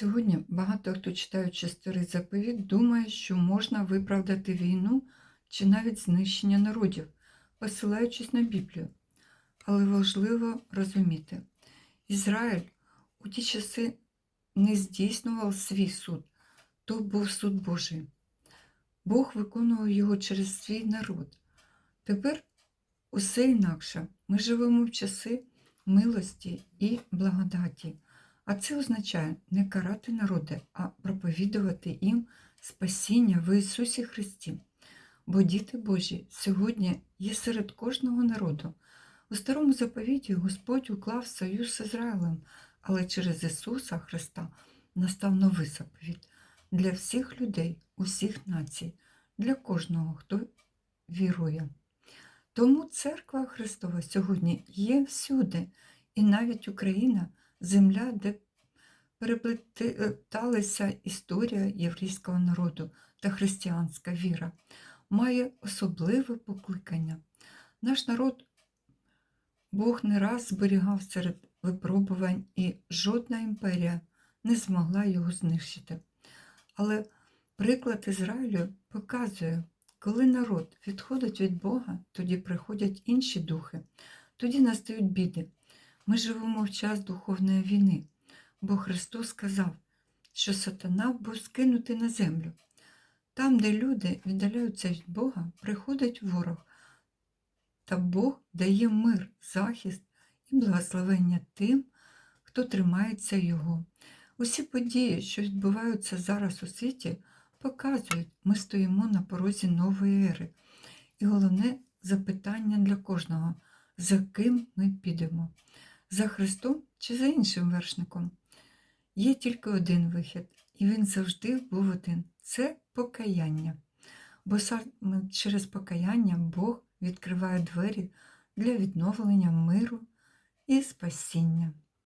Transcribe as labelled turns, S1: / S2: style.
S1: Сьогодні багато хто, читаючи старий заповіт, думає, що можна виправдати війну чи навіть знищення народів, посилаючись на Біблію. Але важливо розуміти, Ізраїль у ті часи не здійснював свій суд, то був суд Божий. Бог виконував його через свій народ. Тепер усе інакше. Ми живемо в часи милості і благодаті. А це означає не карати народи, а проповідувати їм спасіння в Ісусі Христі. Бо діти Божі сьогодні є серед кожного народу. У старому заповіті Господь уклав союз з Ізраїлем, але через Ісуса Христа настав новий заповіт для всіх людей, усіх націй, для кожного, хто вірує. Тому церква Христова сьогодні є всюди, і навіть Україна, земля, де переплеталася історія єврейського народу та християнська віра, має особливе покликання. Наш народ Бог не раз зберігав серед випробувань, і жодна імперія не змогла його знищити. Але приклад Ізраїлю показує, коли народ відходить від Бога, тоді приходять інші духи, тоді настають біди. Ми живемо в час духовної війни, бо Христос сказав, що сатана був скинутий на землю. Там, де люди віддаляються від Бога, приходить ворог, та Бог дає мир, захист і благословення тим, хто тримається Його. Усі події, що відбуваються зараз у світі, показують, ми стоїмо на порозі нової ери. І головне запитання для кожного, за ким ми підемо? За Христом чи за іншим вершником? Є тільки один вихід, і він завжди був один це покаяння. Бо саме через покаяння Бог відкриває двері для відновлення миру і спасіння.